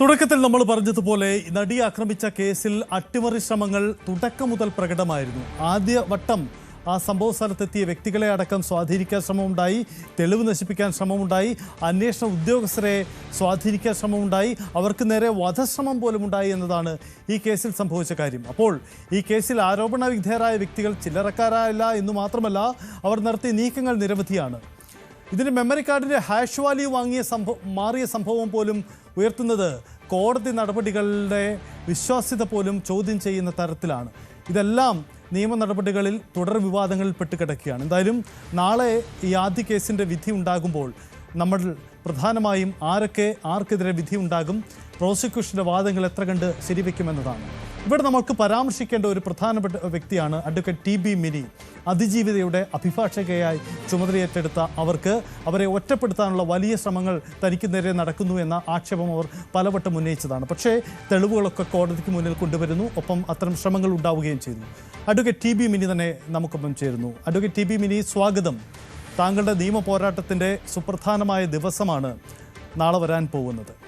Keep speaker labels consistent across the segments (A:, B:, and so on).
A: തുടക്കത്തിൽ നമ്മൾ പറഞ്ഞതുപോലെ നടി ആക്രമിച്ച കേസിൽ അട്ടിമറി ശ്രമങ്ങൾ തുടക്കം മുതൽ പ്രകടമായിരുന്നു. ആദ്യ വട്ടം ആ സംഭവ സ്ഥലത്തെത്തിയ വ്യക്തികളെ അടക്കം സ്വാധീനിക്കാൻ ശ്രമമുണ്ടായി തെളിവ് നശിപ്പിക്കാൻ ശ്രമമുണ്ടായി അന്വേഷണ ഉദ്യോഗസ്ഥരെ സ്വാധീനിക്കാൻ ശ്രമമുണ്ടായി അവർക്ക് നേരെ വധശ്രമം പോലും ഉണ്ടായി എന്നതാണ് ഈ കേസിൽ സംഭവിച്ച കാര്യം. അപ്പോൾ ഈ കേസിൽ ആരോപണ വിധേയരായ വ്യക്തികൾ ചില്ലറക്കാരായില്ല എന്ന് മാത്രമല്ല അവർ നടത്തിയ നീക്കങ്ങൾ നിരവധിയാണ്. ഇതിന് മെമ്മറി കാർഡിന്റെ ഹാഷ് വാല്യൂ വാങ്ങിയ സംഭവം മാറിയ സംഭവം പോലും ഉയർത്തുന്നത് കോടതി നടപടികളുടെ വിശ്വാസ്യത പോലും ചോദ്യം ചെയ്യുന്ന തരത്തിലാണ്. ഇതെല്ലാം നിയമ നടപടികളിൽ തുടർ വിവാദങ്ങളിൽ പെട്ട് കിടക്കുകയാണ് എന്തായാലും നാളെ ഈ ആദ്യ കേസിന്റെ വിധി ഉണ്ടാകുമ്പോൾ നമ്മൾ പ്രധാനമായും ആരൊക്കെ ആർക്കെതിരെ വിധി ഉണ്ടാകും പ്രോസിക്യൂഷന്റെ വാദങ്ങൾ എത്ര കണ്ട് ശരിവെക്കുമെന്നതാണ്. ഇവിടെ നമുക്ക് പരാമർശിക്കേണ്ട ഒരു പ്രധാനപ്പെട്ട വ്യക്തിയാണ് അഡ്വക്കേറ്റ് ടി ബി മിനി. അതിജീവിതയുടെ അഭിഭാഷകയായി ചുമതലയേറ്റെടുത്ത അവർക്ക് അവരെ ഒറ്റപ്പെടുത്താനുള്ള വലിയ ശ്രമങ്ങൾ തനിക്ക് നേരെ നടക്കുന്നു എന്ന ആക്ഷേപം അവർ പലവട്ടം ഉന്നയിച്ചതാണ്. പക്ഷേ തെളിവുകളൊക്കെ കോടതിക്ക് മുന്നിൽ കൊണ്ടുവരുന്നു. ഒപ്പം അത്തരം ശ്രമങ്ങൾ ഉണ്ടാവുകയും ചെയ്തു. അഡ്വക്കേറ്റ് ടി ബി മിനി തന്നെ നമുക്കൊപ്പം ചേരുന്നു. അഡ്വക്കേറ്റ് ടി ബി മിനി സ്വാഗതം. താങ്കളുടെ നിയമ പോരാട്ടത്തിന്റെ സുപ്രധാനമായ ദിവസമാണ് നാളെ വരാൻ പോകുന്നത്.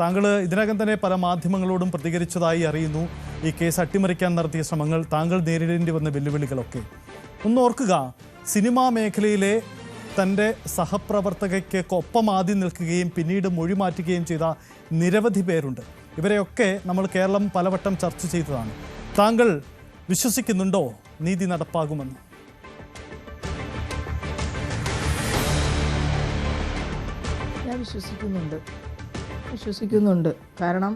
A: താങ്കൾ ഇതിനകം തന്നെ പല മാധ്യമങ്ങളോടും പ്രതികരിച്ചതായി അറിയുന്നു. ഈ കേസ് അട്ടിമറിക്കാൻ നടത്തിയ ശ്രമങ്ങൾ താങ്കൾ നേരിടേണ്ടി വന്ന വെല്ലുവിളികളൊക്കെ. ഒന്ന് ഓർക്കുക സിനിമാ മേഖലയിലെ തന്റെ സഹപ്രവർത്തകയ്ക്ക് ഒപ്പം ആദ്യം നിൽക്കുകയും പിന്നീട് മൊഴി മാറ്റുകയും ചെയ്ത നിരവധി പേരുണ്ട്. ഇവരെയൊക്കെ നമ്മൾ കേരളം പലവട്ടം ചർച്ച ചെയ്തതാണ്. താങ്കൾ വിശ്വസിക്കുന്നുണ്ടോ? നീതി നടപ്പാകുമെന്ന്.
B: ഞാൻ വിശ്വസിക്കുന്നുണ്ട്. വിശ്വസിക്കുന്നുണ്ട്. കാരണം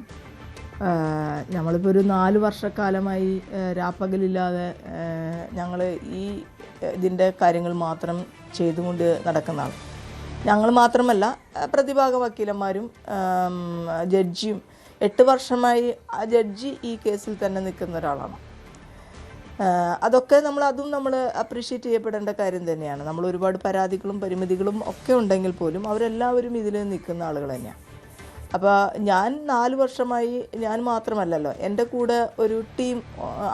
B: നമ്മളിപ്പോൾ ഒരു നാല് വർഷക്കാലമായി രാപ്പകലില്ലാതെ ഞങ്ങൾ ഈ ഇതിന്റെ കാര്യങ്ങൾ മാത്രം ചെയ്തുകൊണ്ട് നടക്കുന്നതാണ്. ഞങ്ങൾ മാത്രമല്ല പ്രതിഭാഗ വക്കീലന്മാരും ജഡ്ജിയും എട്ട് വർഷമായി ആ ജഡ്ജി ഈ കേസിൽ തന്നെ നിൽക്കുന്ന ഒരാളാണ്. അതൊക്കെ നമ്മൾ അതും നമ്മൾ അപ്രീഷിയേറ്റ് ചെയ്യപ്പെടേണ്ട കാര്യം തന്നെയാണ്. നമ്മൾ ഒരുപാട് പരാതികളും പരിമിതികളും ഒക്കെ ഉണ്ടെങ്കിൽ പോലും അവരെല്ലാവരും ഇതിൽ നിൽക്കുന്ന ആളുകൾ തന്നെയാണ്. അപ്പോൾ ഞാൻ നാല് വർഷമായി ഞാൻ മാത്രമല്ലല്ലോ എന്റെ കൂടെ ഒരു ടീം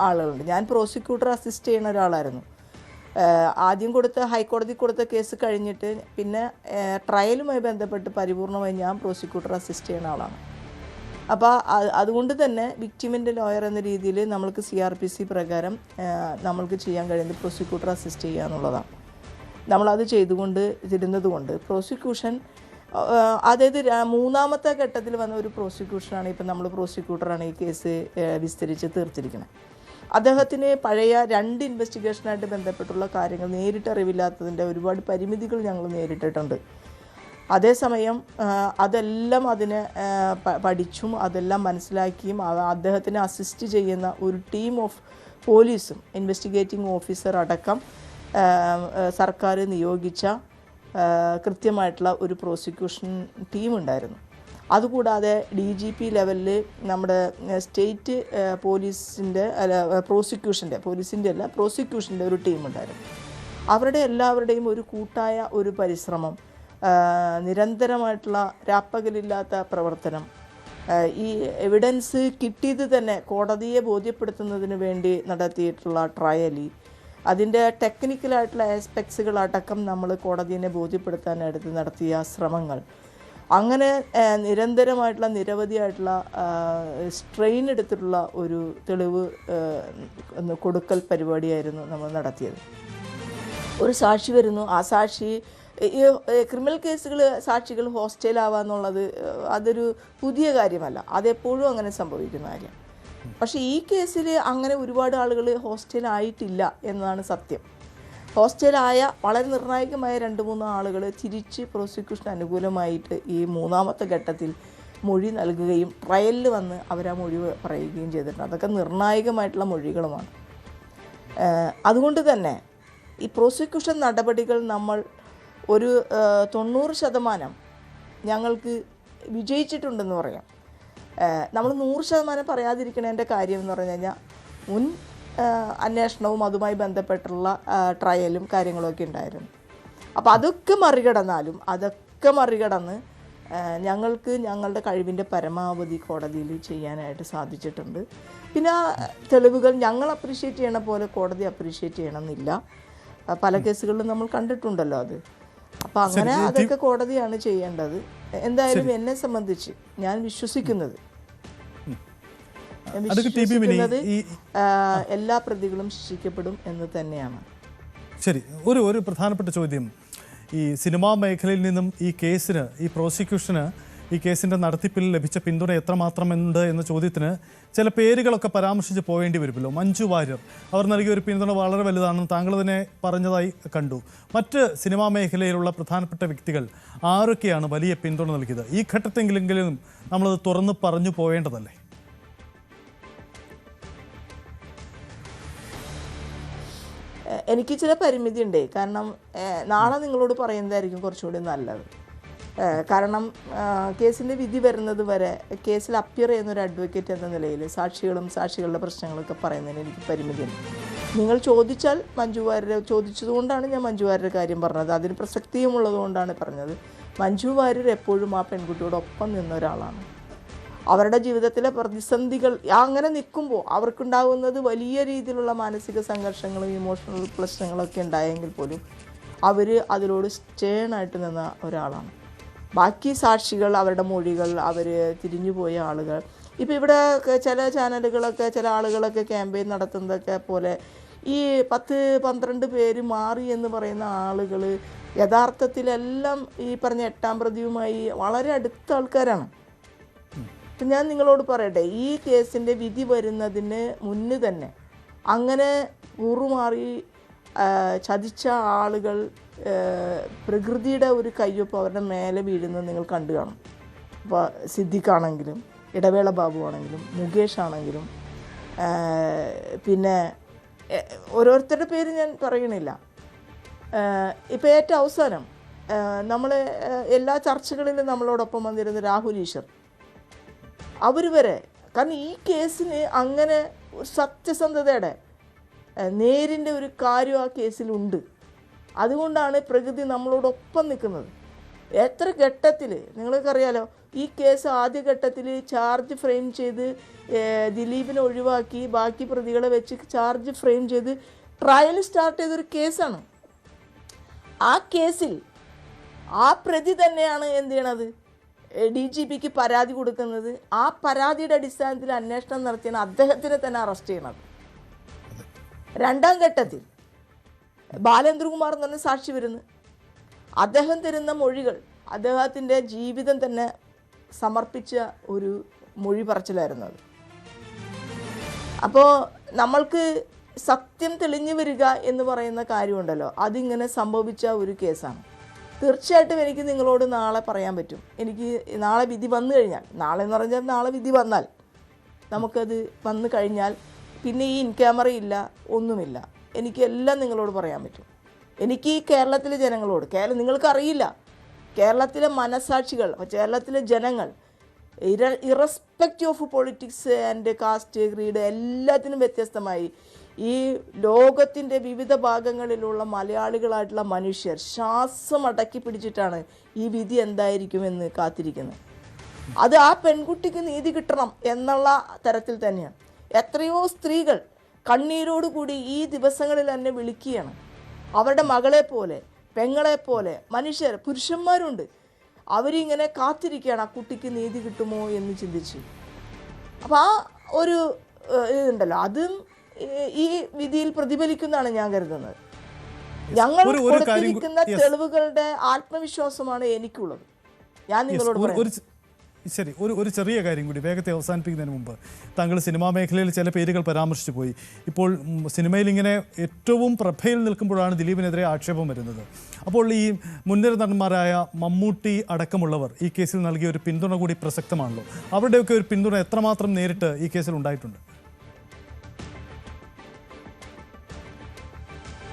B: ആളുകളുണ്ട്. ഞാൻ പ്രോസിക്യൂട്ടർ അസിസ്റ്റ് ചെയ്യുന്ന ഒരാളായിരുന്നു. ആദ്യം കൊടുത്ത ഹൈക്കോടതി കൊടുത്ത കേസ് കഴിഞ്ഞിട്ട് പിന്നെ ട്രയലുമായി ബന്ധപ്പെട്ട് പരിപൂർണമായി ഞാൻ പ്രോസിക്യൂട്ടർ അസിസ്റ്റ് ചെയ്യുന്ന ആളാണ്. അപ്പോൾ അതുകൊണ്ട് തന്നെ വിക്ടിമിന്റെ ലോയർ എന്ന രീതിയിൽ നമ്മൾക്ക് സി ആർ പി സി പ്രകാരം നമ്മൾക്ക് ചെയ്യാൻ കഴിയുന്നത് പ്രോസിക്യൂട്ടർ അസിസ്റ്റ് ചെയ്യുക എന്നുള്ളതാണ്. നമ്മളത് ചെയ്തുകൊണ്ട് ഇരുന്നത് കൊണ്ട് പ്രോസിക്യൂഷൻ അതായത് മൂന്നാമത്തെ ഘട്ടത്തിൽ വന്ന ഒരു പ്രോസിക്യൂഷനാണ് ഇപ്പം നമ്മൾ പ്രോസിക്യൂട്ടറാണ് ഈ കേസ് വിസ്തരിച്ച് തീർത്തിരിക്കുന്നത് അദ്ദേഹത്തിന് പഴയ രണ്ട് ഇൻവെസ്റ്റിഗേഷനായിട്ട് ബന്ധപ്പെട്ടുള്ള കാര്യങ്ങൾ നേരിട്ട് അറിവില്ലാത്തതിന്റെ ഒരുപാട് പരിമിതികൾ ഞങ്ങൾ നേരിട്ടിട്ടുണ്ട്. അതേസമയം അതെല്ലാം അതിനെ പഠിച്ചും അതെല്ലാം മനസ്സിലാക്കിയും അദ്ദേഹത്തിന് അസിസ്റ്റ് ചെയ്യുന്ന ഒരു ടീം ഓഫ് പോലീസും ഇൻവെസ്റ്റിഗേറ്റിംഗ് ഓഫീസർ അടക്കം സർക്കാർ നിയോഗിച്ച കൃത്യമായിട്ടുള്ള ഒരു പ്രോസിക്യൂഷൻ ടീം ഉണ്ടായിരുന്നു. അതുകൂടാതെ ഡി ജി പി ലെവലിൽ നമ്മുടെ സ്റ്റേറ്റ് പോലീസിന്റെ അല്ല പ്രോസിക്യൂഷന്റെ പോലീസിന്റെ അല്ല പ്രോസിക്യൂഷന്റെ ഒരു ടീം ഉണ്ടായിരുന്നു. അവരുടെ എല്ലാവരുടെയും ഒരു കൂട്ടായ ഒരു പരിശ്രമം നിരന്തരമായിട്ടുള്ള രാപ്പകലില്ലാത്ത പ്രവർത്തനം ഈ എവിഡൻസ് കിട്ടിയത് തന്നെ കോടതിയെ ബോധ്യപ്പെടുത്തുന്നതിന് വേണ്ടി നടത്തിയിട്ടുള്ള ട്രയലി അതിന്റെ ടെക്നിക്കലായിട്ടുള്ള ആസ്പെക്ട്സുകൾ അടക്കം നമ്മൾ കോടതിയെ ബോധ്യപ്പെടുത്താനായിട്ട് നടത്തിയ ശ്രമങ്ങൾ. അങ്ങനെ നിരന്തരമായിട്ടുള്ള നിരവധിയായിട്ടുള്ള സ്ട്രെയിൻ എടുത്തിട്ടുള്ള ഒരു തെളിവ് കൊടുക്കൽ പരിപാടിയായിരുന്നു നമ്മൾ നടത്തിയത്. ഒരു സാക്ഷി വരുന്നു. ആ സാക്ഷി ഈ ക്രിമിനൽ കേസുകൾ സാക്ഷികൾ ഹോസ്റ്റലാവുക എന്നുള്ളത് അതൊരു പുതിയ കാര്യമല്ല. അതെപ്പോഴും അങ്ങനെ സംഭവിക്കുന്ന കാര്യം പക്ഷേ ഈ കേസിൽ അങ്ങനെ ഒരുപാട് ആളുകൾ ഹോസ്റ്റലായിട്ടില്ല എന്നതാണ് സത്യം. ഹോസ്റ്റലായ വളരെ നിർണായകമായ രണ്ട് മൂന്ന് ആളുകൾ തിരിച്ച് പ്രോസിക്യൂഷൻ അനുകൂലമായിട്ട് ഈ മൂന്നാമത്തെ ഘട്ടത്തിൽ മൊഴി നൽകുകയും ട്രയലിൽ വന്ന് അവർ ആ മൊഴി പറയുകയും ചെയ്തിട്ടുണ്ട്. അതൊക്കെ നിർണായകമായിട്ടുള്ള മൊഴികളുമാണ്. അതുകൊണ്ട് തന്നെ ഈ പ്രോസിക്യൂഷൻ നടപടികൾ നമ്മൾ ഒരു തൊണ്ണൂറ് ശതമാനം ഞങ്ങൾക്ക് വിജയിച്ചിട്ടുണ്ടെന്ന് പറയാം. നമ്മൾ നൂറ് ശതമാനം പറയാതിരിക്കണതിന്റെ കാര്യം എന്ന് പറഞ്ഞു കഴിഞ്ഞാൽ മുൻ അന്വേഷണവും അതുമായി ബന്ധപ്പെട്ടുള്ള ട്രയലും കാര്യങ്ങളൊക്കെ ഉണ്ടായിരുന്നു. അപ്പോൾ അതൊക്കെ മറികടന്നാലും അതൊക്കെ മറികടന്ന് ഞങ്ങൾക്ക് ഞങ്ങളുടെ കഴിവിന്റെ പരമാവധി കോടതിയിൽ ചെയ്യാനായിട്ട് സാധിച്ചിട്ടുണ്ട്. പിന്നെ ആ തെളിവുകൾ ഞങ്ങൾ അപ്രീഷിയേറ്റ് ചെയ്യണ പോലെ കോടതി അപ്രീഷിയേറ്റ് ചെയ്യണമെന്നില്ല. പല കേസുകളിലും നമ്മൾ കണ്ടിട്ടുണ്ടല്ലോ അത്. അപ്പോൾ അങ്ങനെ അതൊക്കെ കോടതിയാണ് ചെയ്യേണ്ടത്. എന്തായാലും എന്നെ സംബന്ധിച്ച് ഞാൻ വിശ്വസിക്കുന്നത്. എല്ലാ പ്രതികളും ശിക്ഷിക്കപ്പെടും എന്ന് തന്നെയാണ്.
A: ശരി. ഒരു ഒരു പ്രധാനപ്പെട്ട ചോദ്യം. ഈ സിനിമാ മേഖലയിൽ നിന്നും ഈ കേസിന് ഈ പ്രോസിക്യൂഷന് ഈ കേസിന്റെ നടത്തിപ്പിൽ ലഭിച്ച പിന്തുണ എത്രമാത്രമുണ്ട് എന്ന ചോദ്യത്തിന് ചില പേരുകളൊക്കെ പരാമർശിച്ച് പോകേണ്ടി വരുമല്ലോ. മഞ്ജു വാര്യർ. അവർ നൽകിയ ഒരു പിന്തുണ വളരെ വലുതാണെന്ന് താങ്കൾ തന്നെ പറഞ്ഞതായി കണ്ടു. മറ്റ് സിനിമാ മേഖലയിലുള്ള പ്രധാനപ്പെട്ട വ്യക്തികൾ ആരൊക്കെയാണ് വലിയ പിന്തുണ നൽകിയത്? ഈ ഘട്ടത്തെങ്കിലെങ്കിലും നമ്മളത് തുറന്ന് പറഞ്ഞു പോവേണ്ടതല്ലേ
B: എനിക്ക് ചില പരിമിതി ഉണ്ട് കാരണം നാളെ നിങ്ങളോട് പറയുന്നതായിരിക്കും കുറച്ചുകൂടി നല്ലത്. കാരണം കേസിന്റെ വിധി വരുന്നത് വരെ കേസിൽ അപ്പിയർ ചെയ്യുന്ന ഒരു അഡ്വക്കേറ്റ് എന്ന നിലയിൽ സാക്ഷികളും സാക്ഷികളുടെ പ്രശ്നങ്ങളൊക്കെ പറയുന്നതിന് എനിക്ക് പരിമിതിയുണ്ട്. നിങ്ങൾ ചോദിച്ചാൽ മഞ്ജുവാര്യരെ ചോദിച്ചതുകൊണ്ടാണ് ഞാൻ മഞ്ജുവാര്യരുടെ കാര്യം പറഞ്ഞത്. അതിന് പ്രസക്തിയുമുള്ളതുകൊണ്ടാണ് പറഞ്ഞത്. മഞ്ജു വാര്യർ എപ്പോഴും ആ പെൺകുട്ടിയോടൊപ്പം നിന്ന ഒരാളാണ്. അവരുടെ ജീവിതത്തിലെ പ്രതിസന്ധികൾ അങ്ങനെ നിൽക്കുമ്പോൾ അവർക്കുണ്ടാകുന്നത് വലിയ രീതിയിലുള്ള മാനസിക സംഘർഷങ്ങളും ഇമോഷണൽ പ്രശ്നങ്ങളൊക്കെ ഉണ്ടായെങ്കിൽ പോലും അവർ അതിലോട് സ്റ്റേണായിട്ട് നിന്ന ഒരാളാണ്. ബാക്കി സാക്ഷികൾ അവരുടെ മൊഴികൾ അവർ തിരിഞ്ഞുപോയ ആളുകൾ. ഇപ്പോൾ ഇവിടെ ചില ചാനലുകളൊക്കെ ചില ആളുകളൊക്കെ ക്യാമ്പയിൻ നടത്തുന്നതൊക്കെ പോലെ ഈ പത്ത് പന്ത്രണ്ട് പേര് മാറി എന്ന് പറയുന്ന ആളുകൾ യഥാർത്ഥത്തിലെല്ലാം ഈ പറഞ്ഞ എട്ടാം പ്രതിയുമായി വളരെ അടുത്ത ആൾക്കാരാണ്. ഇപ്പം ഞാൻ നിങ്ങളോട് പറയട്ടെ ഈ കേസിന്റെ വിധി വരുന്നതിന് മുന്നേ തന്നെ അങ്ങനെ കൂറുമാറി ആ, ചതിച്ച ആളുകൾ പ്രകൃതിയുടെ ഒരു കയ്യൊപ്പം അവരുടെ മേലെ വീഴുന്നത് നിങ്ങൾ കണ്ടു കാണും. അപ്പോൾ സിദ്ദിഖാണെങ്കിലും ഇടവേള ബാബു ആണെങ്കിലും മുകേഷ് ആണെങ്കിലും പിന്നെ ഓരോരുത്തരുടെ പേര് ഞാൻ പറയണില്ല. ഇപ്പോൾ ഏറ്റവും അവസാനം നമ്മൾ എല്ലാ ചർച്ചകളിലും നമ്മളോടൊപ്പം വന്നിരുന്ന രാഹുൽ ഈശ്വർ. അവർ വരെ കാരണം ഈ കേസിന് അങ്ങനെ സത്യസന്ധതയുടെ നേരിന്റെ ഒരു കാര്യം ആ കേസിലുണ്ട് അതുകൊണ്ടാണ് പ്രകൃതി നമ്മളോടൊപ്പം നിൽക്കുന്നത്. എത്ര ഘട്ടത്തിൽ നിങ്ങൾക്കറിയാലോ ഈ കേസ് ആദ്യ ഘട്ടത്തിൽ ചാർജ് ഫ്രെയിം ചെയ്ത് ദിലീപിനെ ഒഴിവാക്കി ബാക്കി പ്രതികളെ വെച്ച് ചാർജ് ഫ്രെയിം ചെയ്ത് ട്രയൽ സ്റ്റാർട്ട് ചെയ്തൊരു കേസാണ്. ആ കേസിൽ ആ പ്രതി തന്നെയാണ് എന്ത് ചെയ്യണത്? ഡി ജി പിക്ക് പരാതി കൊടുക്കുന്നത്. ആ പരാതിയുടെ അടിസ്ഥാനത്തിൽ അന്വേഷണം നടത്തിയാണ് അദ്ദേഹത്തിനെ തന്നെ അറസ്റ്റ് ചെയ്യണത്. രണ്ടാം ഘട്ടത്തിൽ ബാലേന്ദ്രകുമാർ എന്ന് പറഞ്ഞ സാക്ഷി വരുന്നു. അദ്ദേഹം തരുന്ന മൊഴികൾ അദ്ദേഹത്തിന്റെ ജീവിതം തന്നെ സമർപ്പിച്ച ഒരു മൊഴി പറച്ചിലായിരുന്നു അത്. അപ്പോൾ നമ്മൾക്ക് സത്യം തെളിഞ്ഞു വരിക എന്ന് പറയുന്ന കാര്യമുണ്ടല്ലോ. അതിങ്ങനെ സംഭവിച്ച ഒരു കേസാണ്. തീർച്ചയായിട്ടും എനിക്ക് നിങ്ങളോട് നാളെ പറയാൻ പറ്റും. എനിക്ക് നാളെ വിധി വന്നു കഴിഞ്ഞാൽ നാളെ എന്ന് പറഞ്ഞാൽ നാളെ വിധി വന്നാൽ നമുക്കത് വന്നു കഴിഞ്ഞാൽ പിന്നെ ഈ ഇൻ ക്യാമറ ഇല്ല ഒന്നുമില്ല. എനിക്ക് എല്ലാം നിങ്ങളോട് പറയാൻ പറ്റും. എനിക്ക് ഈ കേരളത്തിലെ ജനങ്ങളോട് കേരളം നിങ്ങൾക്കറിയില്ല. കേരളത്തിലെ മനസാക്ഷികൾ കേരളത്തിലെ ജനങ്ങൾ ഇര irrespective of politics and caste creed എല്ലാത്തിനും വ്യത്യസ്തമായി ഈ ലോകത്തിന്റെ വിവിധ ഭാഗങ്ങളിലുള്ള മലയാളികളായിട്ടുള്ള മനുഷ്യർ ശ്വാസം അടക്കി പിടിച്ചിട്ടാണ് ഈ വിധി എന്തായിരിക്കുമെന്ന് കാത്തിരിക്കുന്നത്. അത് ആ പെൺകുട്ടിക്ക് നീതി കിട്ടണം എന്നുള്ള തരത്തിൽ തന്നെയാണ്. എത്രയോ സ്ത്രീകൾ കണ്ണീരോടുകൂടി ഈ ദിവസങ്ങളിൽ എന്നെ വിളിക്കുകയാണ്. അവരുടെ മകളെ പോലെ പെങ്ങളെ പോലെ മനുഷ്യർ പുരുഷന്മാരുണ്ട്. അവരിങ്ങനെ കാത്തിരിക്കുകയാണ് ആ കുട്ടിക്ക് നീതി കിട്ടുമോ എന്ന് ചിന്തിച്ച്. അപ്പോൾ ആ ഒരു ഇതുണ്ടല്ലോ അതും ഈ- വിധിയിൽ പ്രതിഫലിക്കുന്നതാണ് ഞാൻ കരുതുന്നത്. ഞങ്ങൾ കൊടുത്തിരിക്കുന്ന തെളിവുകളുടെ ആത്മവിശ്വാസമാണ് എനിക്കുള്ളത്. ഞാൻ നിങ്ങളോട് പറയാം.
A: ശരി ഒരു ഒരു ചെറിയ കാര്യം കൂടി വേഗത്തെ അവസാനിപ്പിക്കുന്നതിന് മുമ്പ്. താങ്കൾ സിനിമാ മേഖലയിൽ ചില പേരുകൾ പരാമർശിച്ചു പോയി. ഇപ്പോൾ സിനിമയിൽ ഇങ്ങനെ ഏറ്റവും പ്രഭയിൽ നിൽക്കുമ്പോഴാണ് ദിലീപിനെതിരെ ആക്ഷേപം വരുന്നത്. അപ്പോൾ ഈ മുൻനിര നടന്മാരായ മമ്മൂട്ടി അടക്കമുള്ളവർ ഈ കേസിൽ നൽകിയ ഒരു പിന്തുണ കൂടി പ്രസക്തമാണല്ലോ. അവരുടെയൊക്കെ ഒരു പിന്തുണ എത്രമാത്രം നേരിട്ട് ഈ കേസിൽ ഉണ്ടായിട്ടുണ്ട്?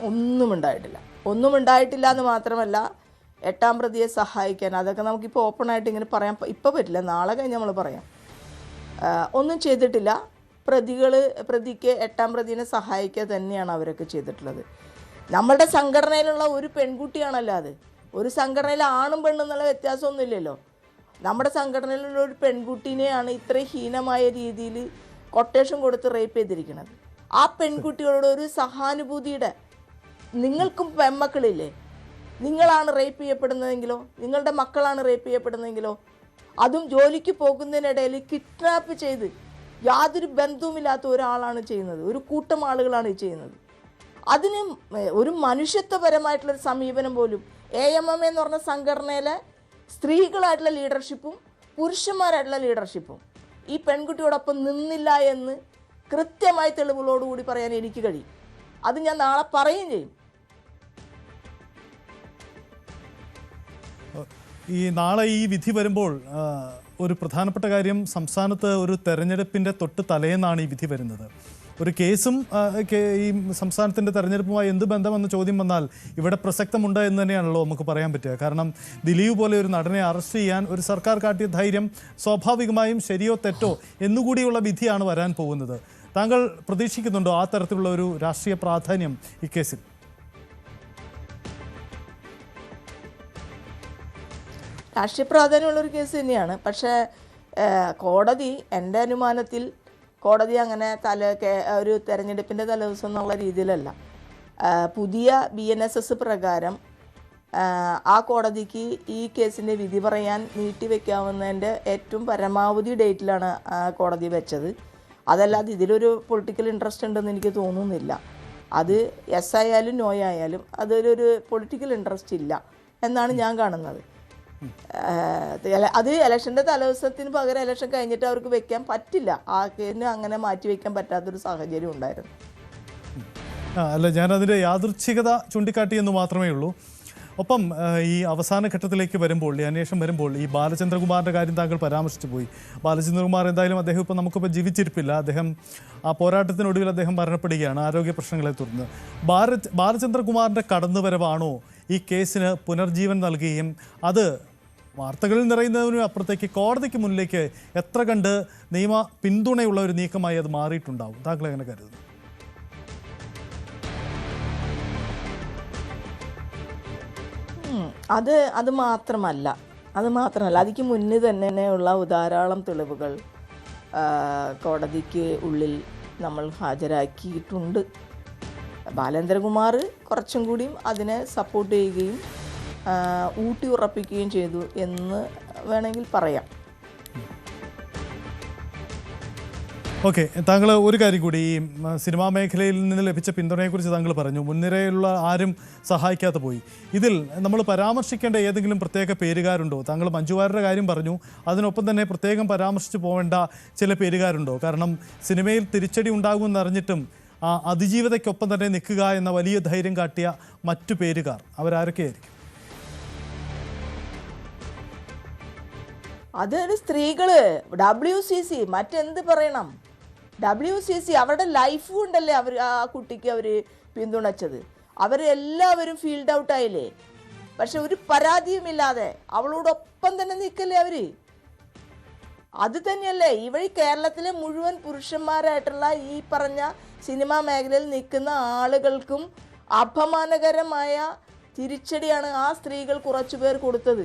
B: ഒന്നും ഉണ്ടായിട്ടില്ല. ഒന്നും ഉണ്ടായിട്ടില്ല എന്ന് മാത്രമല്ല എട്ടാം പ്രതിയെ സഹായിക്കാൻ. അതൊക്കെ നമുക്കിപ്പോൾ ഓപ്പണായിട്ട് ഇങ്ങനെ പറയാൻ ഇപ്പോൾ പറ്റില്ല. നാളെ കഴിഞ്ഞ് നമ്മൾ പറയാം. ഒന്നും ചെയ്തിട്ടില്ല. പ്രതികൾ പ്രതിക്ക് എട്ടാം പ്രതിനെ സഹായിക്കുക തന്നെയാണ് അവരൊക്കെ ചെയ്തിട്ടുള്ളത്. നമ്മളുടെ സംഘടനയിലുള്ള ഒരു പെൺകുട്ടിയാണല്ലോ അത്. ഒരു സംഘടനയിൽ ആണും പെണ്ണും എന്നുള്ള വ്യത്യാസമൊന്നുമില്ലല്ലോ. നമ്മുടെ സംഘടനയിലുള്ള ഒരു പെൺകുട്ടീനെയാണ് ഇത്രയും ഹീനമായ രീതിയിൽ കൊട്ടേഷൻ കൊടുത്ത് റേപ്പ് ചെയ്തിരിക്കുന്നത്. ആ പെൺകുട്ടികളോട് ഒരു സഹാനുഭൂതിയുടെ നിങ്ങൾക്കും പെൺമക്കളില്ലേ? നിങ്ങളാണ് റേപ്പ് ചെയ്യപ്പെടുന്നതെങ്കിലോ? നിങ്ങളുടെ മക്കളാണ് റേപ്പ് ചെയ്യപ്പെടുന്നതെങ്കിലോ? അതും ജോലിക്ക് പോകുന്നതിനിടയിൽ കിഡ്നാപ്പ് ചെയ്ത് യാതൊരു ബന്ധവുമില്ലാത്ത ഒരാളാണ് ചെയ്യുന്നത്. ഒരു കൂട്ടം ആളുകളാണ് ഈ ചെയ്യുന്നത്. അതിന് ഒരു മനുഷ്യത്വപരമായിട്ടുള്ളൊരു സമീപനം പോലും എ എം എം എന്ന് പറഞ്ഞ സംഘടനയിലെ സ്ത്രീകളായിട്ടുള്ള ലീഡർഷിപ്പും പുരുഷന്മാരായിട്ടുള്ള ലീഡർഷിപ്പും ഈ പെൺകുട്ടിയോടൊപ്പം നിന്നില്ല എന്ന് കൃത്യമായി തെളിവുകളോടുകൂടി പറയാൻ എനിക്ക് കഴിയും. അത് ഞാൻ നാളെ പറയുകയും ചെയ്യും.
A: ഈ നാളെ ഈ വിധി വരുമ്പോൾ ഒരു പ്രധാനപ്പെട്ട കാര്യം സംസ്ഥാനത്ത് ഒരു തെരഞ്ഞെടുപ്പിന്റെ തൊട്ട് തലേന്നാണ് ഈ വിധി വരുന്നത്. ഒരു കേസും ഈ സംസ്ഥാനത്തിന്റെ തെരഞ്ഞെടുപ്പുമായി എന്ത് ബന്ധമെന്ന ചോദ്യം വന്നാൽ ഇവിടെ പ്രസക്തമുണ്ട് എന്ന് തന്നെയാണല്ലോ നമുക്ക് പറയാൻ പറ്റുക. കാരണം ദിലീപ് പോലെ ഒരു നടനെ അറസ്റ്റ് ചെയ്യാൻ ഒരു സർക്കാർ കാട്ടിയ ധൈര്യം സ്വാഭാവികമായും ശരിയോ തെറ്റോ എന്നുകൂടിയുള്ള വിധിയാണ് വരാൻ പോകുന്നത്. താങ്കൾ പ്രതീക്ഷിക്കുന്നുണ്ടോ ആ തരത്തിലുള്ള ഒരു രാഷ്ട്രീയ പ്രാധാന്യം ഈ കേസിൽ?
B: രാഷ്ട്രീയ പ്രാധാന്യമുള്ളൊരു കേസ് തന്നെയാണ്. പക്ഷേ കോടതി എന്റെ അനുമാനത്തിൽ കോടതി അങ്ങനെ തല ഒരു തെരഞ്ഞെടുപ്പിന്റെ തലേദിവസം എന്നുള്ള രീതിയിലല്ല. പുതിയ ബി എൻ എസ് എസ് പ്രകാരം ആ കോടതിക്ക് ഈ കേസിന്റെ വിധി പറയാൻ നീട്ടിവെക്കാവുന്നതിന്റെ ഏറ്റവും പരമാവധി ഡേറ്റിലാണ് കോടതി വെച്ചത്. അതല്ലാതെ ഇതിലൊരു പൊളിറ്റിക്കൽ ഇൻട്രസ്റ്റ് ഉണ്ടെന്ന് എനിക്ക് തോന്നുന്നില്ല. അത് എസ് ആയാലും നോ ആയാലും അതിലൊരു പൊളിറ്റിക്കൽ ഇൻട്രസ്റ്റ് ഇല്ല എന്നാണ് ഞാൻ കാണുന്നത്. അത് ഇലക്ഷന്റെ തലേദിവസത്തിന് പകരം ഇലക്ഷൻ കഴിഞ്ഞിട്ട് അവർക്ക് വെക്കാൻ പറ്റില്ല. ആ അങ്ങനെ മാറ്റി വെക്കാൻ പറ്റാത്തൊരു സാഹചര്യം ഉണ്ടായിരുന്നു.
A: അല്ല ഞാൻ അതിന്റെ യാദൃച്ഛികത ചൂണ്ടിക്കാട്ടി എന്ന് മാത്രമേ ഉള്ളൂ. ഒപ്പം ഈ അവസാന ഘട്ടത്തിലേക്ക് വരുമ്പോൾ ഈ അന്വേഷണം വരുമ്പോൾ ഈ ബാലചന്ദ്രകുമാറിന്റെ കാര്യം താങ്കൾ പരാമർശിച്ചു പോയി. ബാലചന്ദ്രകുമാർ എന്തായാലും അദ്ദേഹം ഇപ്പോൾ നമുക്കിപ്പോൾ ജീവിച്ചിരിപ്പില്ല. അദ്ദേഹം ആ പോരാട്ടത്തിനൊടുവിൽ അദ്ദേഹം മരണപ്പെടുകയാണ്. ആരോഗ്യ പ്രശ്നങ്ങളെ തുടർന്ന്. ബാല ബാലചന്ദ്രകുമാറിന്റെ കടന്നുവരവാണോ ഈ കേസിന് പുനർജീവൻ നൽകുകയും അത് വാർത്തകളിൽ നിറയുന്നതിനും അപ്പുറത്തേക്ക് കോടതിക്ക് മുന്നിലേക്ക് എത്ര കണ്ട് നിയമ പിന്തുണയുള്ള ഒരു നീക്കമായി അത് മാറിയിട്ടുണ്ടാവും. താങ്കൾ എങ്ങനെ കരുതുന്നു.
B: അത് അത് മാത്രമല്ല. അത് മാത്രമല്ല അതിക്ക് മുന്നേ തന്നെയുള്ള ധാരാളം തെളിവുകൾ കോടതിക്ക് ഉള്ളിൽ നമ്മൾ ഹാജരാക്കിയിട്ടുണ്ട്. ബാലേന്ദ്രകുമാർ കുറച്ചും കൂടിയും അതിനെ സപ്പോർട്ട് ചെയ്യുകയും ഊട്ടി ഉറപ്പിക്കുകയും ചെയ്തു എന്ന് വേണമെങ്കിൽ പറയാം.
A: ഓക്കെ താങ്കൾ ഒരു കാര്യം കൂടി ഈ സിനിമാ മേഖലയിൽ നിന്ന് ലഭിച്ച പിന്തുണയെക്കുറിച്ച് താങ്കൾ പറഞ്ഞു. മുൻനിരയിലുള്ള ആരും സഹായിക്കാതെ പോയി. ഇതിൽ നമ്മൾ പരാമർശിക്കേണ്ട ഏതെങ്കിലും പ്രത്യേക പേരുകാരുണ്ടോ? താങ്കൾ മഞ്ജുവാരുടെ കാര്യം പറഞ്ഞു. അതിനൊപ്പം തന്നെ പ്രത്യേകം പരാമർശിച്ച് പോകേണ്ട ചില പേരുകാരുണ്ടോ? കാരണം സിനിമയിൽ തിരിച്ചടി ഉണ്ടാകുമെന്ന് അറിഞ്ഞിട്ടും അതിജീവിതയ്ക്കൊപ്പം തന്നെ നിൽക്കുക എന്ന വലിയ ധൈര്യം കാട്ടിയ മറ്റു പേരുകാർ. അവരാരൊക്കെയായിരിക്കും?
B: അതൊരു സ്ത്രീകൾ. ഡബ്ല്യു സി സി മറ്റെന്ത് പറയണം? ഡബ്ല്യു സി സി അവരുടെ ലൈഫും ഉണ്ടല്ലേ അവർ ആ കുട്ടിക്ക് അവർ പിന്തുണച്ചത്. അവരെല്ലാവരും ഫീൽഡ് ഔട്ട് ആയില്ലേ? പക്ഷെ ഒരു പരാതിയുമില്ലാതെ അവളോടൊപ്പം തന്നെ നിൽക്കല്ലേ അവർ? അത് തന്നെയല്ലേ ഇവഴി കേരളത്തിലെ മുഴുവൻ പുരുഷന്മാരായിട്ടുള്ള ഈ പറഞ്ഞ സിനിമാ മേഖലയിൽ നിൽക്കുന്ന ആളുകൾക്കും അപമാനകരമായ തിരിച്ചടിയാണ് ആ സ്ത്രീകൾ കുറച്ചു പേർ കൊടുത്തത്.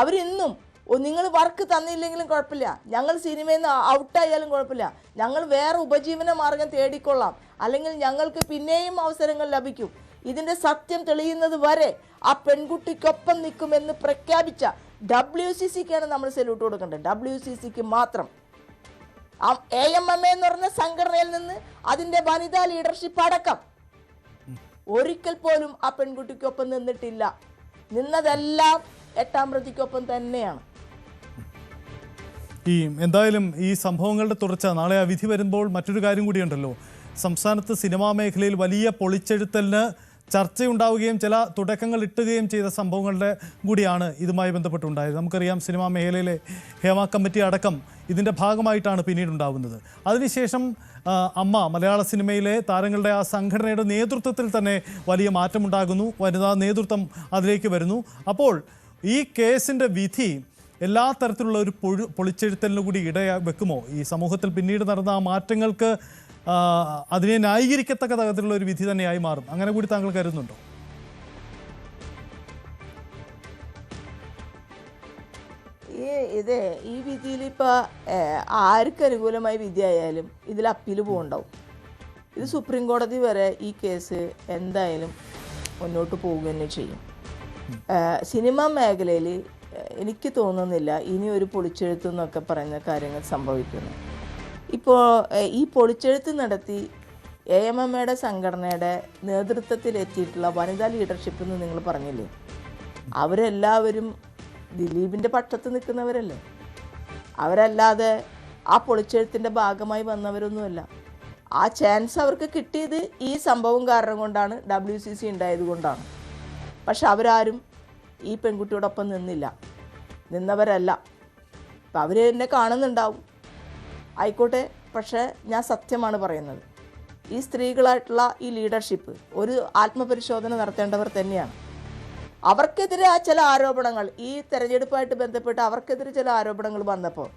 B: അവരിന്നും നിങ്ങൾ വർക്ക് തന്നില്ലെങ്കിലും കുഴപ്പമില്ല. ഞങ്ങൾ സിനിമയിൽ നിന്ന് ഔട്ടായാലും കുഴപ്പമില്ല. ഞങ്ങൾ വേറെ ഉപജീവന മാർഗം തേടിക്കൊള്ളാം. അല്ലെങ്കിൽ ഞങ്ങൾക്ക് പിന്നെയും അവസരങ്ങൾ ലഭിക്കും. ഇതിന്റെ സത്യം തെളിയുന്നത് വരെ ആ പെൺകുട്ടിക്കൊപ്പം നിൽക്കുമെന്ന് പ്രഖ്യാപിച്ച ഡബ്ല്യു സി സിക്കാണ് നമ്മൾ സല്യൂട്ട് കൊടുക്കേണ്ടത്. ഡബ്ല്യു സി സിക്ക് മാത്രം. എ എം എം എന്ന് പറഞ്ഞ സംഘടനയിൽ നിന്ന് അതിന്റെ വനിതാ ലീഡർഷിപ്പ് അടക്കം. ഒരിക്കൽ പോലും ആ പെൺകുട്ടിക്കൊപ്പം നിന്നിട്ടില്ല. നിന്നതെല്ലാം എട്ടാം പ്രതിക്കൊപ്പം തന്നെയാണ്.
A: ഈ എന്തായാലും ഈ സംഭവങ്ങളുടെ തുടർച്ച നാളെ ആ വിധി വരുമ്പോൾ മറ്റൊരു കാര്യം കൂടിയുണ്ടല്ലോ. സംസ്ഥാനത്ത് സിനിമാ മേഖലയിൽ വലിയ പൊളിച്ചെഴുത്തലിന് ചർച്ചയുണ്ടാവുകയും ചില തുടക്കങ്ങൾ ഇട്ടുകയും ചെയ്ത സംഭവങ്ങളുടെ കൂടിയാണ് ഇതുമായി ബന്ധപ്പെട്ടുണ്ടായത്. നമുക്കറിയാം സിനിമാ മേഖലയിലെ ഹേമ കമ്മിറ്റി അടക്കം ഇതിന്റെ ഭാഗമായിട്ടാണ് പിന്നീട് ഉണ്ടാവുന്നത്. അതിനുശേഷം അമ്മ മലയാള സിനിമയിലെ താരങ്ങളുടെ ആ സംഘടനയുടെ നേതൃത്വത്തിൽ തന്നെ വലിയ മാറ്റമുണ്ടാകുന്നു. വനിതാ നേതൃത്വം അതിലേക്ക് വരുന്നു. അപ്പോൾ ഈ കേസിന്റെ വിധി എല്ലാ തരത്തിലുള്ള ഒരു പൊഴു പൊളിച്ചെഴുത്തലിനു കൂടി ഇട വെക്കുമോ ഈ സമൂഹത്തിൽ പിന്നീട് നടന്ന ആ മാറ്റങ്ങൾക്ക് അതിനെ ന്യായീകരിക്കത്തക്ക തരത്തിലുള്ള ഒരു വിധി തന്നെയായി മാറും. അങ്ങനെ കൂടി താങ്കൾ കരുതുന്നുണ്ടോ?
B: ഈ ഇത് ഈ വിധിയിൽ ഇപ്പോൾ ആർക്ക് അനുകൂലമായ വിധി ആയാലും ഇതിൽ അപ്പീൽ പോകുന്നുണ്ടാവും ഇത് സുപ്രീം കോടതി വരെ ഈ കേസ് എന്തായാലും മുന്നോട്ട് പോവുക തന്നെ ചെയ്യും. സിനിമ മേഖലയിൽ എനിക്ക് തോന്നുന്നില്ല ഇനി ഒരു പൊളിച്ചെഴുത്ത് എന്നൊക്കെ പറയുന്ന കാര്യങ്ങൾ സംഭവിക്കുന്നു. ഇപ്പോൾ ഈ പൊളിച്ചെഴുത്ത് നടത്തി എ എം എം എയുടെ സംഘടനയുടെ നേതൃത്വത്തിൽ എത്തിയിട്ടുള്ള വനിതാ ലീഡർഷിപ്പ് എന്ന് നിങ്ങൾ പറഞ്ഞില്ലേ? അവരെല്ലാവരും ദിലീപിന്റെ പക്ഷത്ത് നിൽക്കുന്നവരല്ലേ? അവരല്ലാതെ ആ പൊളിച്ചെഴുത്തിന്റെ ഭാഗമായി വന്നവരൊന്നുമല്ല. ആ ചാൻസ് അവർക്ക് കിട്ടിയത് ഈ സംഭവം കാരണം കൊണ്ടാണ് ഡബ്ല്യു സി സി ഉണ്ടായത് കൊണ്ടാണ്. പക്ഷെ അവരാരും ഈ പെൺകുട്ടിയോടൊപ്പം നിന്നില്ല. നിന്നവരല്ല. അപ്പം അവർ എന്നെ കാണുന്നുണ്ടാവും. ആയിക്കോട്ടെ പക്ഷേ ഞാൻ സത്യമാണ് പറയുന്നത്. ഈ സ്ത്രീകളായിട്ടുള്ള ഈ ലീഡർഷിപ്പ് ഒരു ആത്മപരിശോധന നടത്തേണ്ടവർ തന്നെയാണ്. അവർക്കെതിരെ ആ ചില ആരോപണങ്ങൾ ഈ തെരഞ്ഞെടുപ്പായിട്ട് ബന്ധപ്പെട്ട് അവർക്കെതിരെ ചില ആരോപണങ്ങൾ വന്നപ്പോൾ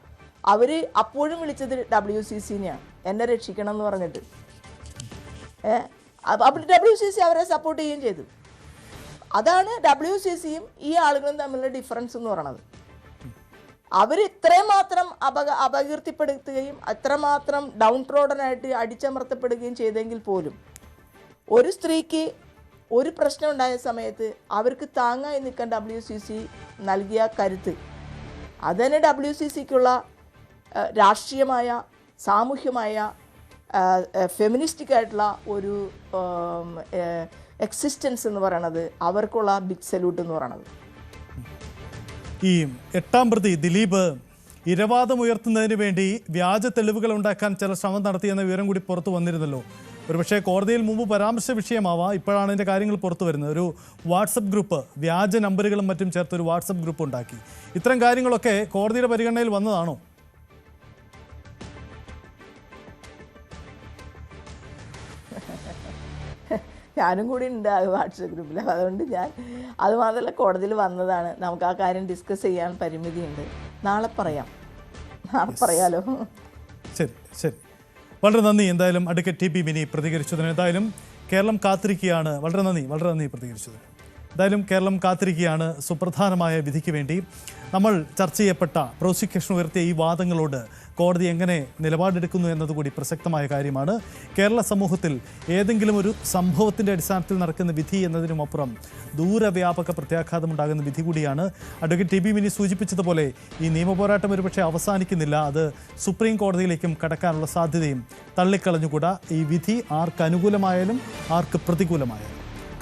B: അവർ അപ്പോഴും വിളിച്ചത് ഡബ്ല്യു സി സിനെയാണ്. എന്നെ രക്ഷിക്കണം എന്ന് പറഞ്ഞിട്ട്. ഏ? അപ്പോൾ ഡബ്ല്യു സി സി അവരെ സപ്പോർട്ട് ചെയ്യുകയും ചെയ്തു. അതാണ് ഡബ്ല്യു സി സിയും ഈ ആളുകളും തമ്മിലുള്ള ഡിഫറൻസ് എന്ന് പറയുന്നത് അവർ ഇത്രയും മാത്രം അപക അപകീർത്തിപ്പെടുത്തുകയും അത്രമാത്രം ഡൗൺ ട്രോഡനായിട്ട് അടിച്ചമർത്തപ്പെടുകയും ചെയ്തെങ്കിൽ പോലും ഒരു സ്ത്രീക്ക് ഒരു പ്രശ്നം ഉണ്ടായ സമയത്ത് അവർക്ക് താങ്ങായി നിൽക്കാൻ ഡബ്ല്യു സി സി നൽകിയ കരുത്ത്. അതുതന്നെ ഡബ്ല്യു സി സിക്കുള്ള രാഷ്ട്രീയമായ സാമൂഹ്യമായ ഫെമിനിസ്റ്റിക് ആയിട്ടുള്ള ഒരു എക്സിസ്റ്റൻസ് എന്ന് പറയണത് അവർക്കുള്ള ബിഗ് സല്യൂട്ട് എന്ന് പറയണത്.
A: ഈ എട്ടാം പ്രതി ദിലീപ് ഇരവാദം ഉയർത്തുന്നതിന് വേണ്ടി വ്യാജ തെളിവുകൾ ഉണ്ടാക്കാൻ ചില ശ്രമം നടത്തിയെന്ന വിവരം കൂടി പുറത്തു വന്നിരുന്നല്ലോ. ഒരുപക്ഷെ കോടതിയിൽ മുമ്പ് പരാമർശ വിഷയമാവാം. ഇപ്പോഴാണ് ഇതിന്റെ കാര്യങ്ങൾ പുറത്തു വരുന്നത്. ഒരു വാട്സപ്പ് ഗ്രൂപ്പ് വ്യാജ നമ്പറുകളും മറ്റും ചേർത്ത് ഒരു വാട്സപ്പ് ഗ്രൂപ്പ് ഉണ്ടാക്കി. ഇത്തരം കാര്യങ്ങളൊക്കെ കോടതിയുടെ പരിഗണനയിൽ വന്നതാണോ?
B: ഞാനും കൂടി ഉണ്ട് ആ വാട്സപ്പ് ഗ്രൂപ്പിൽ അതുകൊണ്ട് ഞാൻ അതുമാത്രമല്ല കോടതിയിൽ വന്നതാണ്. നമുക്ക് ആ കാര്യം ഡിസ്കസ് ചെയ്യാൻ പരിമിതിയുണ്ട്. നാളെ പറയാം. നാളെ പറയാലോ.
A: ശരി ശരി. വളരെ നന്ദി. എന്തായാലും അടുക്ക ടി പി മിനി പ്രതികരിച്ചതിന്. എന്തായാലും കേരളം കാത്തിരിക്കുകയാണ്. വളരെ നന്ദി വളരെ നന്ദി പ്രതികരിച്ചതിന്. എന്തായാലും കേരളം കാത്തിരിക്കുകയാണ് സുപ്രധാനമായ വിധിക്ക് വേണ്ടി. നമ്മൾ ചർച്ച ചെയ്യപ്പെട്ട പ്രോസിക്യൂഷൻ ഉയർത്തിയ ഈ വാദങ്ങളോട് കോടതി എങ്ങനെ നിലപാടെടുക്കുന്നു എന്നതുകൂടി പ്രസക്തമായ കാര്യമാണ്. കേരള സമൂഹത്തിൽ ഏതെങ്കിലും ഒരു സംഭവത്തിന്റെ അടിസ്ഥാനത്തിൽ നടക്കുന്ന വിധി എന്നതിനുമപ്പുറം ദൂരവ്യാപക പ്രത്യാഘാതമുണ്ടാകുന്ന വിധി കൂടിയാണ്. അഡ്വക്കേറ്റ് ടി ബി മിനി സൂചിപ്പിച്ചതുപോലെ ഈ നിയമപോരാട്ടം ഒരുപക്ഷെ അവസാനിക്കുന്നില്ല. അത് സുപ്രീം കോടതിയിലേക്കും കടക്കാനുള്ള സാധ്യതയും തള്ളിക്കളഞ്ഞുകൂടാ. ഈ വിധി ആർക്ക് അനുകൂലമായാലും ആർക്ക് പ്രതികൂലമായാലും.